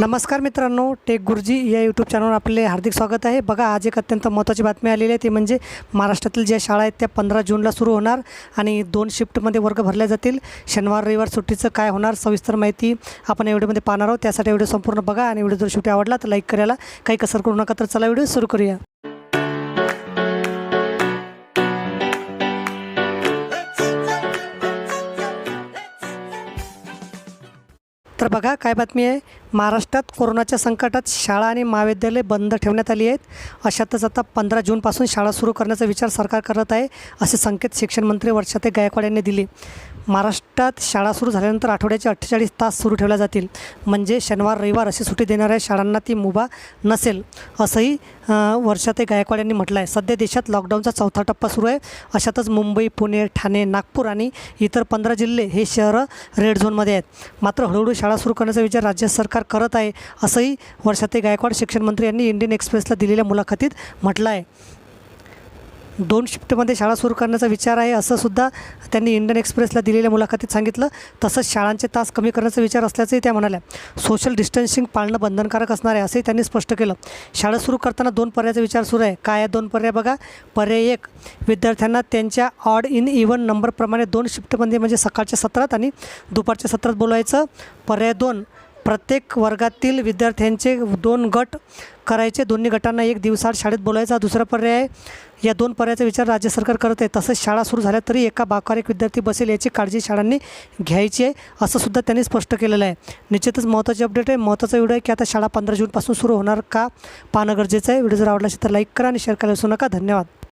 नमस्कार मित्रांनो टेक गुरुजी या यूट्यूब चॅनलवर आपले हार्दिक स्वागत आहे. बघा आज एक अत्यंत महत्त्वाची बातमी आलेली आहे. ती म्हणजे महाराष्ट्रातील ज्या शाळा आहेत त्या पंधरा जूनला सुरू होणार आणि दोन शिफ्टमध्ये वर्ग भरल्या जातील. शनिवार रविवार सुट्टीचं काय होणार सविस्तर माहिती आपण या व्हिडिओमध्ये पाहणार आहोत. त्यासाठी व्हिडिओ संपूर्ण बघा आणि व्हिडिओ जर शेवटी आवडला तर लाईक करायला काही कसर करू नका. तर चला व्हिडिओ सुरू करूया. तर बघा काय बातमी आहे? महाराष्ट्रात कोरोनाच्या संकटात शाळा आणि महाविद्यालय बंद ठेवण्यात आली आहेत. अशातच आता पंधरा जूनपासून शाळा सुरू करण्याचा विचार सरकार करत आहे असे संकेत शिक्षण मंत्री वर्षाते गायकवाड यांनी दिले. महाराष्ट्रात शाळा सुरू झाल्यानंतर आठवड्याचे अठ्ठेचाळीस तास सुरू ठेवल्या जातील. म्हणजे शनिवार रविवार अशी सुट्टी देणाऱ्या शाळांना ती मुभा नसेल असंही वर्षाते गायकवाड यांनी म्हटलं आहे सध्या देशात लॉकडाऊनचा चौथा टप्पा सुरू आहे. अशातच मुंबई पुणे ठाणे नागपूर आणि इतर पंधरा जिल्हे हे शहरं रेड झोनमध्ये आहेत. मात्र हळूहळू शाळा सुरू करण्याचा विचार राज्य सरकार करत आहे असंही वर्षाते गायकवाड शिक्षण मंत्री यांनी इंडियन एक्सप्रेसला दिलेल्या मुलाखतीत म्हटलं आहे दोन शिफ्टमध्ये शाळा सुरू करण्याचा विचार आहे असं सुद्धा त्यांनी इंडियन एक्सप्रेसला दिलेल्या मुलाखतीत सांगितलं. तसंच शाळांचे तास कमी करण्याचा विचार असल्याचंही त्या म्हणाल्या. सोशल डिस्टन्सिंग पाळणं बंधनकारक असणार आहे असंही त्यांनी स्पष्ट केलं. शाळा सुरू करताना दोन पर्यायाचा विचार सुरू आहे. काय आहे दोन पर्याय बघा? पर्याय एक विद्यार्थ्यांना त्यांच्या ऑड इन इव्हन नंबरप्रमाणे दोन शिफ्टमध्ये म्हणजे सकाळच्या सत्रात आणि दुपारच्या सत्रात बोलायचं पर्याय दोन प्रत्येक वर्गातील विद्यार्थ्यांचे दोन गट करायचे. दोन्ही गटांना एक दिवसाआड शाळेत बोलायचा दुसरा पर्याय या दोन पर्यायाचा विचार राज्य सरकार करत आहे. तसंच शाळा सुरू झाल्या तरी एका बाकार एक विद्यार्थी बसेल याची काळजी शाळांनी घ्यायची आहे असं सुद्धा त्यांनी स्पष्ट केलेलं आहे. निश्चितच महत्त्वाची अपडेट आहे. महत्त्वाचा व्हिडिओ आहे की आता शाळा पंधरा जूनपासून सुरू होणार का? पाहणं गरजेचं आहे. व्हिडिओ जर आवडला असेल तर लाईक करा आणि शेअर करायला विसरू नका. धन्यवाद.